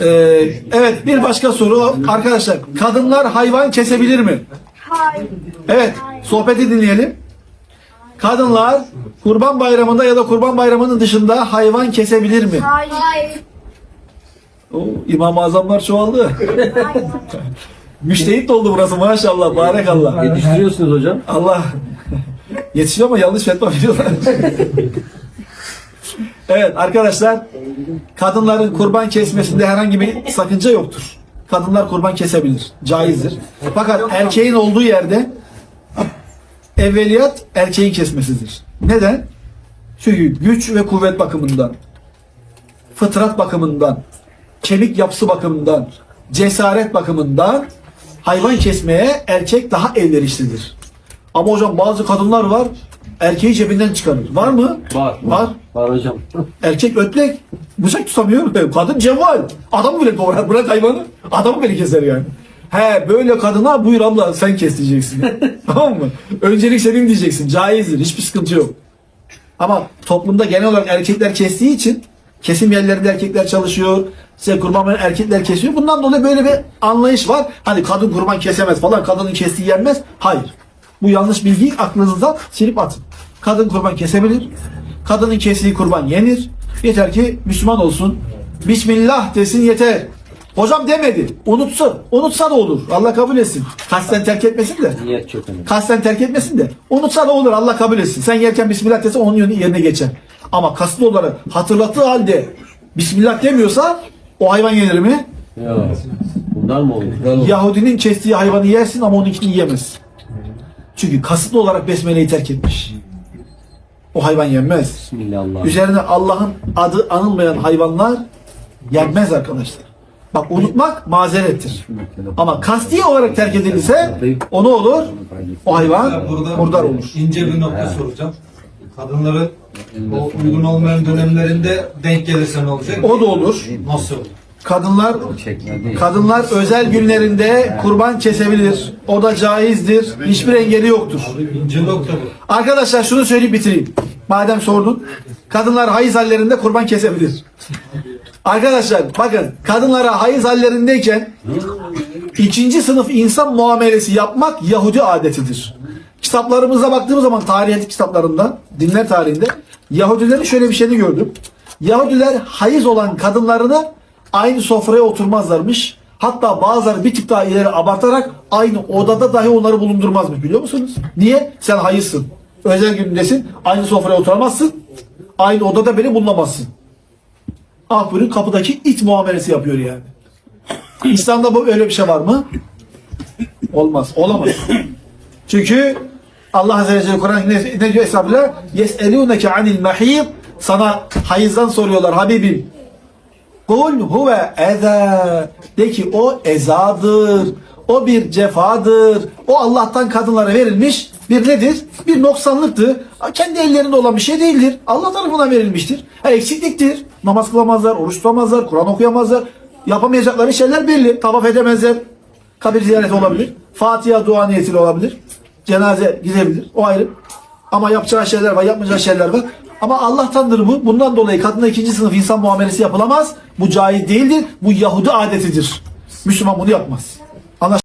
Ee, evet bir başka soru arkadaşlar. Kadınlar hayvan kesebilir mi? Hayır. Evet sohbeti dinleyelim. Kadınlar kurban bayramında ya da kurban bayramının dışında hayvan kesebilir mi? Hayır. Oo, İmam-ı Azamlar çoğaldı. Müştehit doldu burası maşallah. Barekallah. Yetiştiriyorsunuz hocam. Allah yetişiyor ama yanlış fetva veriyorlar. Evet arkadaşlar kadınların kurban kesmesinde herhangi bir sakınca yoktur. Kadınlar kurban kesebilir. Caizdir. Fakat erkeğin olduğu yerde evveliyat erkeğin kesmesidir. Neden? Çünkü güç ve kuvvet bakımından, fıtrat bakımından, kemik yapısı bakımından, cesaret bakımından hayvan kesmeye erkek daha elverişlidir. Ama hocam bazı kadınlar var erkeği cebinden çıkarır. Var mı? Var. Var. Var hocam. Erkek ötlek. Bıçak tutamıyor. Kadın cevval. Adamı bile doğrar. Bırak hayvanı. Adamı bile keser yani. He böyle kadına buyur abla sen kes diyeceksin. tamam mı? Öncelik senin diyeceksin. Caizdir. Hiçbir sıkıntı yok. Ama toplumda genel olarak erkekler kestiği için kesim yerlerinde erkekler çalışıyor. İşte kurban erkekler kesiyor. Bundan dolayı böyle bir anlayış var. Hani kadın kurban kesemez falan. Kadının kestiği yenmez. Hayır. Bu yanlış bilgiyi aklınızdan silip atın. Kadın kurban kesebilir. Kadının kestiği kurban yenir. Yeter ki Müslüman olsun. Bismillah desin yeter. Hocam demedi. Unutsun. Unutsa da olur. Allah kabul etsin. Kasten terk etmesin de. Niyet çok önemli. Kasten terk etmesin de. Unutsa da olur. Allah kabul etsin. Sen yerken Bismillah dese onun yerine geçer. Ama kasıtlı olarak hatırlattığı halde Bismillah demiyorsa o hayvan yenir mi? Ya. Bunlar mı oluyor? Yahudinin kestiği hayvanı yersin ama onunkini yiyemez. Çünkü kasıtlı olarak besmeleyi terk etmiş. O hayvan yenmez. Bismillah. Üzerine Allah'ın adı anılmayan hayvanlar yenmez arkadaşlar. Bak unutmak mazerettir. Ama kasti olarak terk edilirse o ne olur? O hayvan Burada murdar olur. ince bir nokta soracağım. Kadınların o uygun olmayan dönemlerinde denk gelirse ne olacak? O da olur. Nasıl olur? Kadınlar kadınlar özel günlerinde kurban kesebilir. O da caizdir. Hiçbir engeli yoktur. Arkadaşlar şunu söyleyip bitireyim. Madem sordun. Kadınlar hayız hallerinde kurban kesebilir. Arkadaşlar bakın kadınlara hayız hallerindeyken ikinci sınıf insan muamelesi yapmak Yahudi adetidir. Kitaplarımıza baktığımız zaman tarih kitaplarında, dinler tarihinde Yahudilerin şöyle bir şeyini gördüm. Yahudiler hayız olan kadınlarını aynı sofraya oturmazlarmış. Hatta bazıları bir tık daha ileri abartarak aynı odada dahi onları bulundurmazmış biliyor musunuz? Niye? Sen hayızsın. Özel günündesin. Aynı sofraya oturamazsın. Aynı odada beni bulunamazsın. Ah buyurun kapıdaki it muamelesi yapıyor yani. İslam'da bu öyle bir şey var mı? Olmaz. Olamaz. Çünkü Allah Azze ve Celle Kur'an ne, ne diyor Estağfirullah? Yes'elûneke anil mahîd Sana hayızdan soruyorlar Habibim. Kul huve eza. De ki o ezadır. O bir cefadır. O Allah'tan kadınlara verilmiş bir nedir? Bir noksanlıktır. Kendi ellerinde olan bir şey değildir. Allah tarafından verilmiştir. Ha, eksikliktir. Namaz kılamazlar, oruç tutamazlar, Kur'an okuyamazlar. Yapamayacakları şeyler belli. Tavaf edemezler. Kabir ziyareti olabilir. Fatiha dua niyetiyle olabilir. Cenaze gidebilir. O ayrı. Ama yapacağı şeyler var, yapmayacağı şeyler var. Ama Allah'tandır bu. Bundan dolayı kadına ikinci sınıf insan muamelesi yapılamaz. Bu caiz değildir. Bu Yahudi adetidir. Müslüman bunu yapmaz.